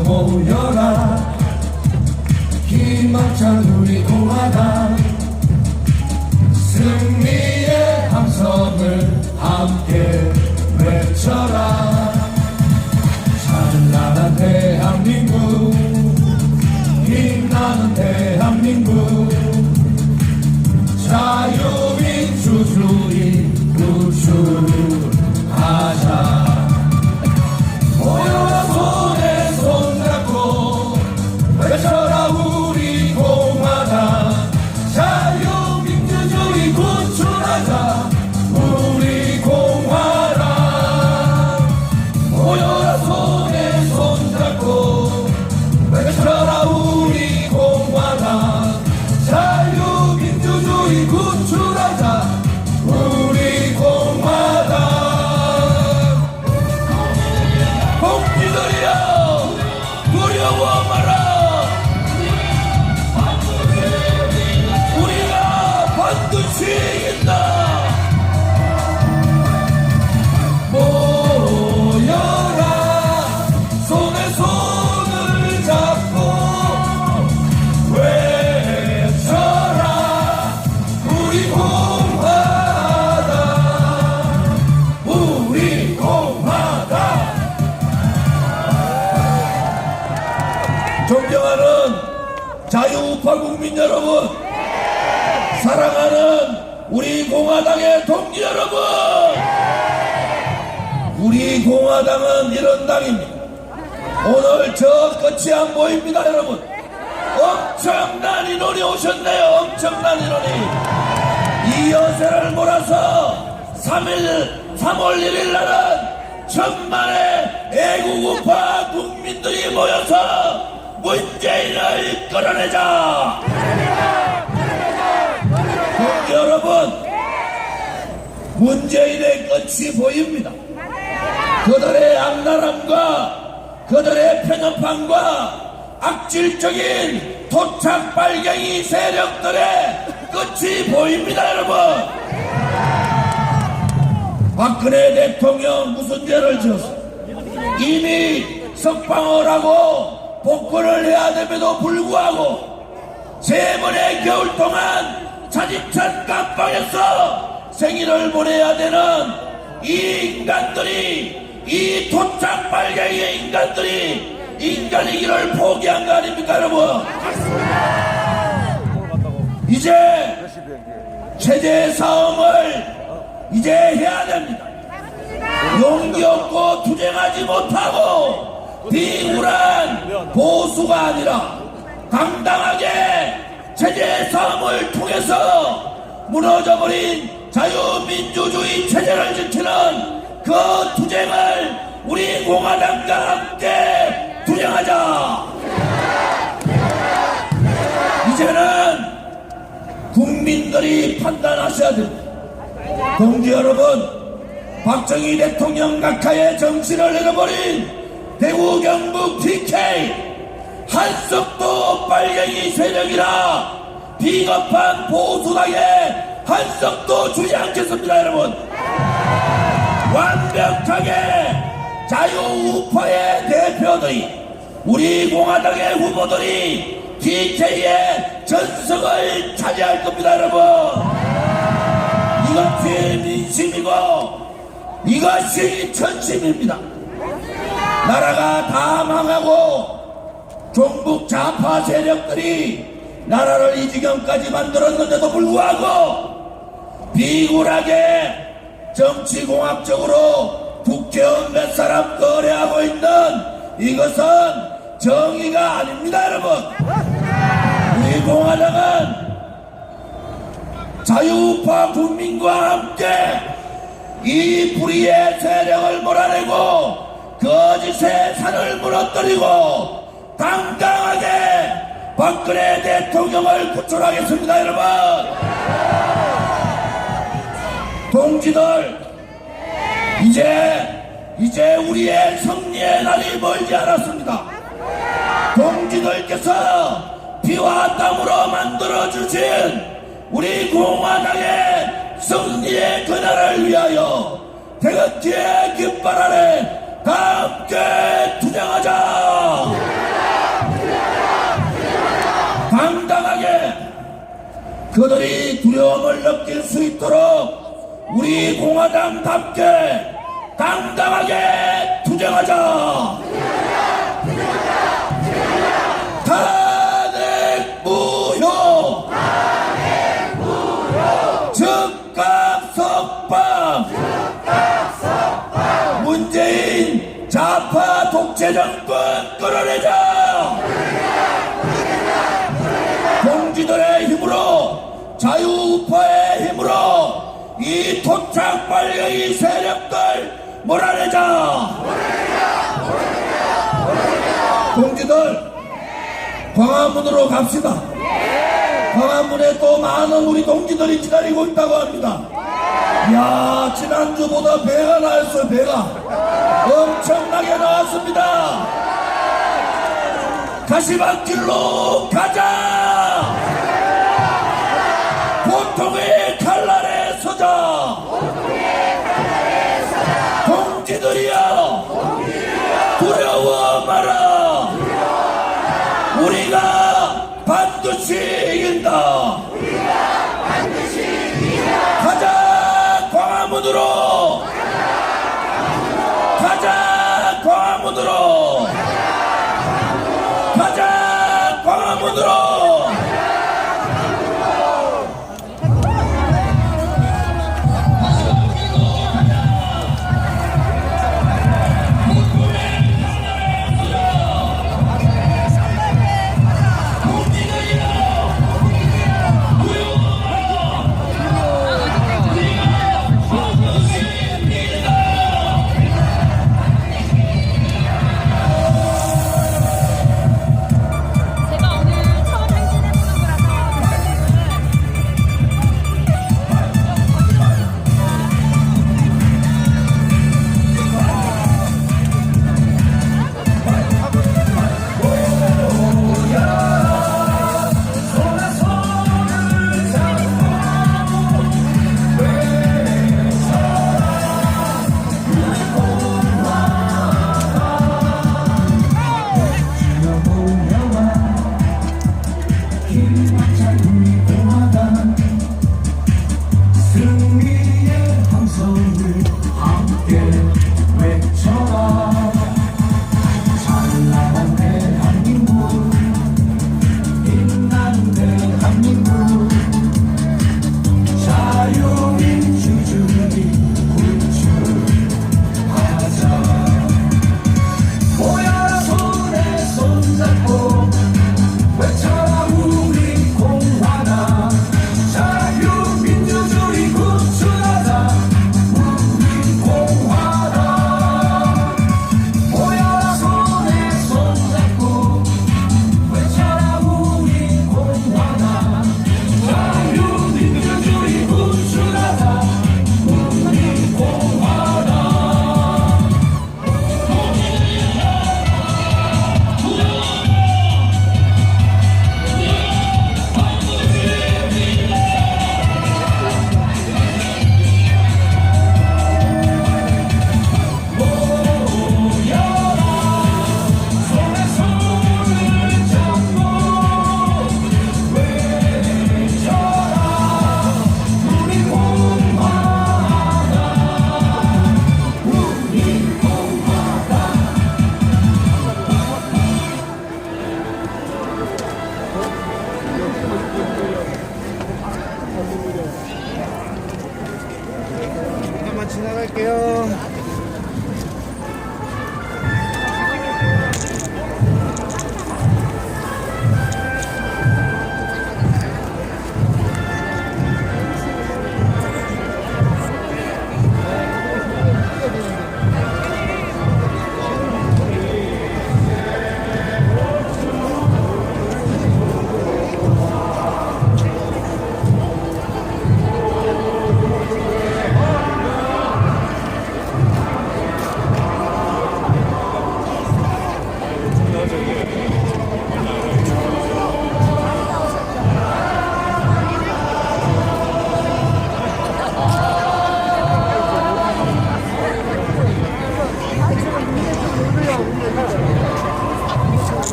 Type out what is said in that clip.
모여 모여라. 희망찬 우리 공화당. 승리의 함성을 함께 외쳐라. 찬란한 대한민국 빛나는 대한민국. 자유민주주의 우주 여러분 사랑하는 우리 공화당의 동지 여러분. 우리 공화당은 이런 당입니다. 오늘 저 끝이 안 보입니다 여러분. 엄청난 인원이 오셨네요. 엄청난 인원이. 이 여세를 몰아서 3일 3월 1일 날은 천만의 애국우파 국민들이 모여서 문재인을 끌어내자. 여러분 문재인의 끝이 보입니다. 그들의 악랄함과 그들의 편협함과 악질적인 토착 발갱이 세력들의 끝이 보입니다 여러분. 박근혜 대통령 무슨 죄를 지었어? 이미 석방을 하고 복권을 해야 됨에도 불구하고 세 번의 겨울 동안 차디찬 깜빵에서 생일을 보내야 되는 이 인간들이 이 토착 발갱이의 인간들이 인간이기를 포기한 거 아닙니까 여러분? 이제 체제 싸움을 이제 해야 됩니다. 용기 없고 투쟁하지 못하고 비굴한 보수가 아니라 당당하게 체제 싸움을 통해서 무너져버린 자유민주주의 체제를 지키는 그 투쟁을 우리 공화당과 함께 투쟁하자. 이제는 국민들이 판단하셔야 됩니다. 동지 여러분 박정희 대통령 각하의 정신을 잃어버린 대구 경북 TK 한석도 빨갱이 세력이라 비겁한 보수당에 한석도 주지 않겠습니다 여러분 완벽하게 자유우파의 대표들이 우리 공화당의 후보들이 TK의 전석을 차지할 겁니다 여러분 이것이 민심이고 이것이 천심입니다. 나라가 다 망하고 종북 좌파 세력들이 나라를 이 지경까지 만들었는데도 불구하고 비굴하게 정치공학적으로 국회의원 몇 사람 거래하고 있는 이것은 정의가 아닙니다 여러분. 우리 공화당은 자유우파 국민과 함께 이 불의의 세력을 몰아내고 거짓의 산을 무너뜨리고 당당하게 박근혜 대통령을 구출하겠습니다 여러분! 동지들 이제 이제 우리의 승리의 날이 멀지 않았습니다. 동지들께서 피와 땀으로 만들어주신 우리 공화당의 승리의 그날을 위하여 태극기의 깃발 아래 다 함께 투쟁하자 당당하게 그들이 두려움을 느낄 수 있도록 우리 공화당답게 당당하게 투쟁하자. 탄핵 무효. 즉각 석방. 문재인 좌파 독재 정권 끌어내자. 공지들의 힘으로 자유우파의 힘으로 이 토착 빨갱이 세력들 몰아내자. 공지들 광화문으로 갑시다. 광화문에 또 많은 우리 동지들이 기다리고 있다고 합니다. 야 지난주보다 배가 나왔어요 배가 엄청나게 나왔습니다. 가시밭길로 가자! 보통의 칼날에 서자! 동지들이여! 두려워 마라! 우리가 반드시